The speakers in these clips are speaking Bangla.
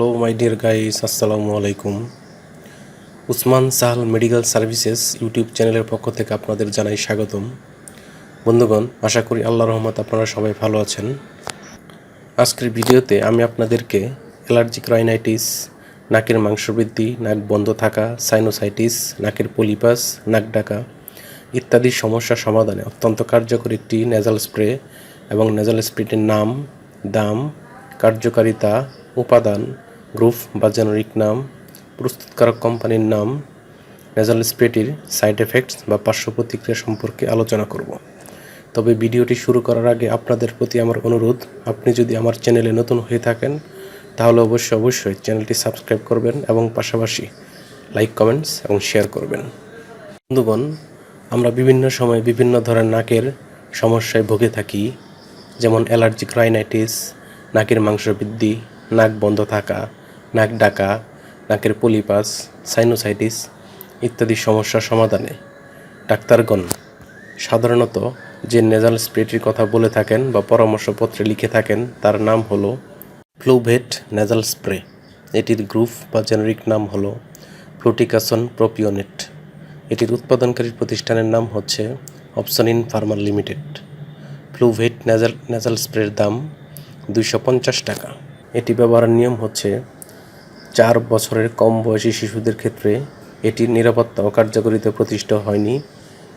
হ্যালো মাই ডিয়ার গাইস আসসালামু আলাইকুম Usman Sahal medical services YouTube চ্যানেলের পক্ষ থেকে আপনাদের জানাই স্বাগতম। বন্ধুগণ, আশা করি আল্লাহ রহমত আপনারা সবাই ভালো আছেন। আজকের ভিডিওতে আমি আপনাদেরকে অ্যালার্জিক রাইনাইটিস, নাকের মাংসবৃদ্ধি, নাক বন্ধ থাকা, সাইনোসাইটিস, নাকের পলিপাস, নাক ডাকা ইত্যাদি সমস্যা সমাধানে অত্যন্ত কার্যকর একটি নেজাল স্প্রে এবং নেজাল স্প্রেটির নাম, দাম, কার্যকারিতা, উপাদান গ্রুপ বা জেনারিক নাম, প্রস্তুতকারক কোম্পানির নাম নেজাল স্প্রেটির সাইড এফেক্টস বা পার্শ্ব প্রতিক্রিয়া সম্পর্কে আলোচনা করব। তবে ভিডিওটি শুরু করার আগে আপনাদের প্রতি আমার অনুরোধ, আপনি যদি আমার চ্যানেলে নতুন হয়ে থাকেন, তাহলে অবশ্যই অবশ্যই চ্যানেলটি সাবস্ক্রাইব করবেন এবং পাশাপাশি লাইক কমেন্টস এবং শেয়ার করবেন। বন্ধুগণ, আমরা বিভিন্ন সময় বিভিন্ন ধরনের নাকের সমস্যায় ভুগে থাকি, যেমন অ্যালার্জিক রাইনাইটিস নাকের মাংস বৃদ্ধি, নাক বন্ধ থাকা নাক ডাকা, নাকের পলিপাস, সাইনোসাইটিস ইত্যাদি সমস্যা সমাধানে ডাক্তারগণ সাধারণত যে নেজাল স্প্রেটির কথা বলে থাকেন বা পরামর্শপত্রে লিখে থাকেন, তার নাম হলো ফ্লুভেট নেজাল স্প্রে এটির গ্রুপ বা জেনারিক নাম হলো ফ্লুটিকাসন প্রোপিওনেট এটির উৎপাদনকারী প্রতিষ্ঠানের নাম হচ্ছে Opsonin pharma limited Fluvet nasal nasal স্প্রের দাম দুইশো পঞ্চাশ টাকা। এটি ব্যবহারের নিয়ম হচ্ছে চার বছরের কম বয়সী শিশুদের ক্ষেত্রে এটির নিরাপত্তা ও প্রতিষ্ঠা হয়নি,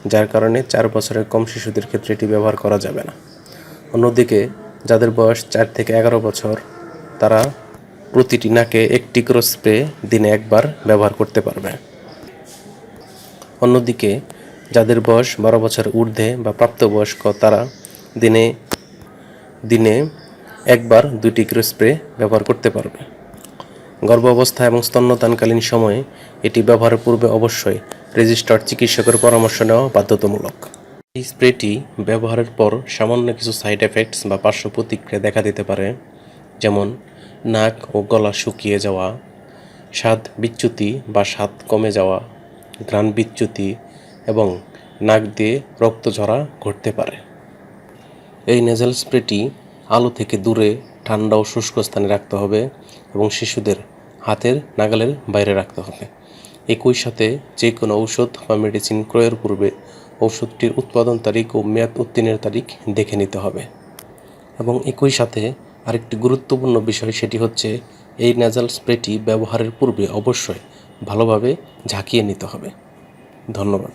যার কারণে চার বছরের কম শিশুদের ক্ষেত্রে এটি ব্যবহার করা যাবে না। অন্যদিকে, যাদের বয়স চার থেকে এগারো বছর, তারা প্রতিটি নাকে একটি করে স্প্রে দিনে একবার ব্যবহার করতে পারবে। অন্যদিকে, যাদের বয়স বারো বছর ঊর্ধ্বে বা প্রাপ্তবয়স্ক, তারা দিনে দিনে একবার দুটি করে স্প্রে ব্যবহার করতে পারবে। গর্ভাবস্থা এবং স্তন্যদানকালীন সময়ে এটি ব্যবহারের পূর্বে অবশ্যই রেজিস্টার্ড চিকিৎসকের পরামর্শ নেওয়া বাধ্যতামূলক। এই স্প্রেটি ব্যবহারের পর সামান্য কিছু সাইড এফেক্টস বা পার্শ্ব প্রতিক্রিয়া দেখা দিতে পারে, যেমন নাক ও গলা শুকিয়ে যাওয়া, স্বাদ বিচ্যুতি বা স্বাদ কমে যাওয়া, ঘ্রাণ বিচ্যুতি এবং নাক দিয়ে রক্ত ঝরা ঘটতে পারে। এই নেজাল স্প্রেটি আলো থেকে দূরে, ঠান্ডা ও শুষ্ক স্থানে রাখতে হবে এবং শিশুদের হাতের নাগালের বাইরে রাখতে হবে। একই সাথে যে কোনো ঔষধ বা মেডিসিন ক্রয়ের পূর্বে ঔষধটির উৎপাদন তারিখ ও মেয়াদ উত্তীর্ণের তারিখ দেখে নিতে হবে। এবং একই সাথে আরেকটি গুরুত্বপূর্ণ বিষয় সেটি হচ্ছে এই নেজাল স্প্রেটি ব্যবহারের পূর্বে অবশ্যই ভালোভাবে ঝাঁকিয়ে নিতে হবে। ধন্যবাদ।